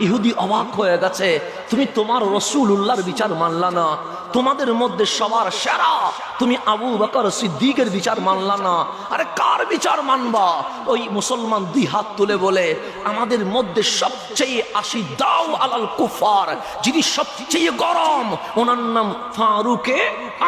ইহুদি অবাক হয়ে গেছে, তুমি তোমার রসুল উল্লাহর বিচার মানলা না। তোমাদের মধ্যে সবার সেরা। তুমি আবু বকর সিদ্দিকের বিচার মানলা না। আরে কার বিচার মানবা? ওই মুসলমান দুই হাত তুলে বলে, আমাদের মধ্যে সবচেয়ে আসি দাও আলাল কুফার যিনি সবচেয়ে গরম। ওনার নাম ফারুকে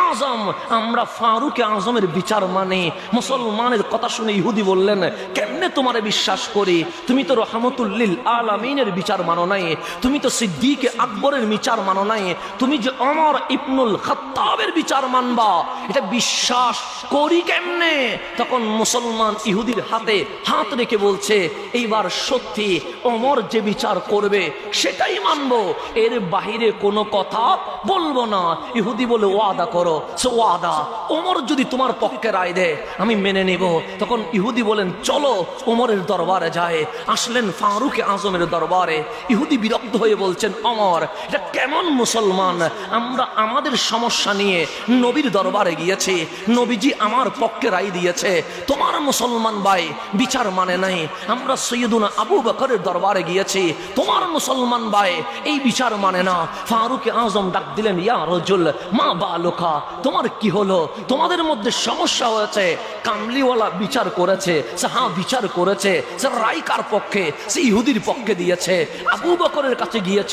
আজম। আমরা ফারুকে আজমের বিচার মানে। মুসলমানের কথা শুনে ইহুদি বললেন, কেমনে তোমারে বিশ্বাস করি? তুমি তো রহমতুল্লিল আলামিনের বিচার মানো নাই। তুমি তো সিদ্দিকে আকবরের বিচার মানো নাই। তুমি যে অমর ইবনুল খত্তাবের বিচার মানবা, এটা বিশ্বাস করি কেমনে? তখন মুসলমান ইহুদির হাতে হাত রেখে বলছে, এইবার সত্যি অমর যে বিচার করবে, সেটাই মানবো। এর বাহিরে কোনো কথা বলব না। ইহুদি বলে, ওয়াদা করো। সে, ওয়াদা। ওমর যদি তোমার পক্ষে রায় দেয়, আমি মেনে নেব। তখন ইহুদি বলেন, চলো ওমরের দরবারে যায়। আসলেন ফারুক আজমের দরবারে। ইহুদি বিরক্ত হয়ে বলছেন, অমর, এটা কেমন মুসলমান? আমরা আমাদের সমস্যা নিয়ে নবীর দরবারে গিয়েছি, নবীজি আমার পক্ষে রায় দিয়েছে। তোমার মুসলমান ভাই বিচার মানে নাই। আমরা সৈয়দুনা আবু বকরের দরবারে গিয়েছি, তোমার মুসলমান ভাই এই বিচার মানে না। ফারুক আজম ডাক দিলেন, ইয়া রজুল, মা বালুকা, তোমার কি হলো? তোমাদের মধ্যে সমস্যা হয়েছে। কামলিওয়ালা বিচার করেছে সে হ্যাঁ বিচার করেছে, সে রায় কার পক্ষে? সে ইহুদির পক্ষে দিয়েছে। আবু বকরের কাছে গিয়েছ?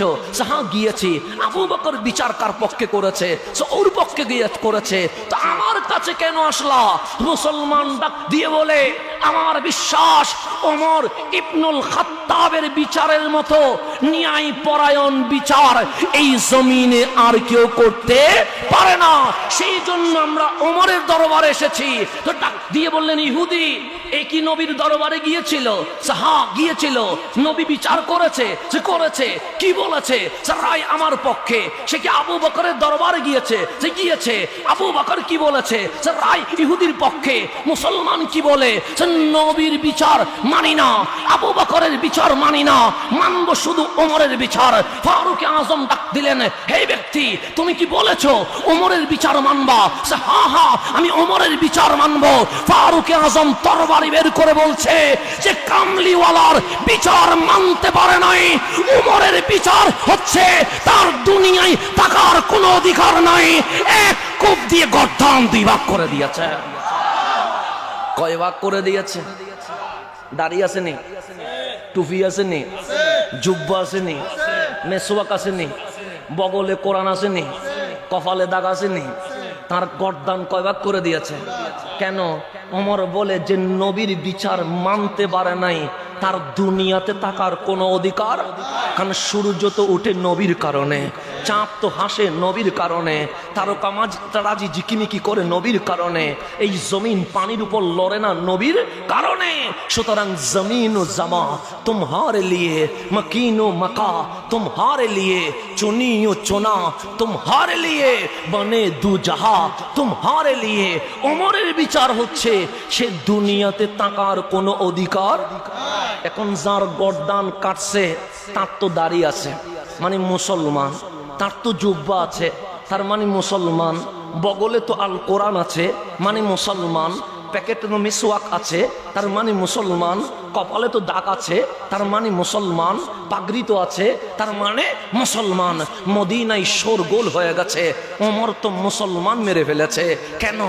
হ্যাঁ গিয়েছি। আবু বকর বিচার কার পক্ষে করেছে? ওর পক্ষে গিয়ে করেছে। তো আমার কাছে কেন আসলা? মুসলমান ডাক দিয়ে বলে আমার বিশ্বাস ওমর ইবনুল খাত্তাবের বিচারের মতো ন্যায় পরায়ণ বিচার এই জমিনে আর কেউ করতে পারে না। সেই জন্য আমরা ওমরের দরবারে এসেছি। তো ডাক দিয়ে বললেন, ইহুদি, এ কি নবীর দরবারে গিয়েছিল? হ্যাঁ গিয়েছিল? নবী বিচার করেছে, সে করেছে, কি বলেছে? রায় আমার পক্ষে। সে কি আবু বকরের দরবারে গিয়েছে? সে গিয়েছে। আবু বকর কি বলেছে? রায় ইহুদির পক্ষে। মুসলমান কি বলে? নবীর বিচার মানি না, আবু বকরের বিচার মানি না, মানব শুধু ওমরের বিচার। ফারুক আজম ডাক দিলেন, হে ব্যক্তি, তুমি কি বলেছ ওমরের বিচার মানবা? হা হা, আমি ওমরের বিচার মানবো। ফারুক আজম তরবারি বের করে বলছে যে, কামলিওয়ালার বিচার মানতে পারে নাই উমরের বিচার হচ্ছে তার দুনিয়ায় থাকার কোনো অধিকার নাই। এক কূপ দিয়ে গর্দান দুই ভাগ করে দিয়েছে। কয় ভাগ করে দিয়েছে? দাঁড়িয়ে আসেনি? টুপি আসেনি? জুব্বা আসেনি? মেসোয়াক আসেনি? বগলে কোরআন আসেনি? কপালে দাগ আসেনি? তার গর্দান কয় ভাগ করে দিয়েছে? কেন? অমর বলে যে নবীর বিচার মানতে পারে নাই, তার দুনিয়াতে থাকার কোনো অধিকার? কারণ সূর্য তো উঠে নবীর কারণে। চাঁদ তো হাসে নবীর কারণে, তারকা মাঝ তারাজি ঝিকিমিকি করে নবীর কারণে, এই জমিন পানির উপর লড়ে না নবীর কারণে। সুতরাং জমিন ও জামা তোমার লিয়ে, মকিন ও মকা তোমার লিয়ে, চুনি ও চোনা তোমার লিয়ে, বনে দু জাহা তোমার লিয়ে। অমরের বিচার হচ্ছে, সে দুনিয়াতে তাকার কোনো অধিকার? এখন যার গরদান কাটছে, তার তো দাঁড়িয়ে আছে মানে মুসলমান। তার তো জুব্বা আছে, তার মানে মুসলমান। বগলে তো আল কোরআন আছে মানে মুসলমান। প্যাকেটে তো মিসওয়াক আছে, তার মানে মুসলমান। কপালে তো দাগ আছে, তার মানে মুসলমান। পাগড়ি তো আছে, তার মানে মুসলমান। মদিনায় গোল হয়ে গেছে, ওমর তো মুসলমান মেরে ফেলেছে। কেন?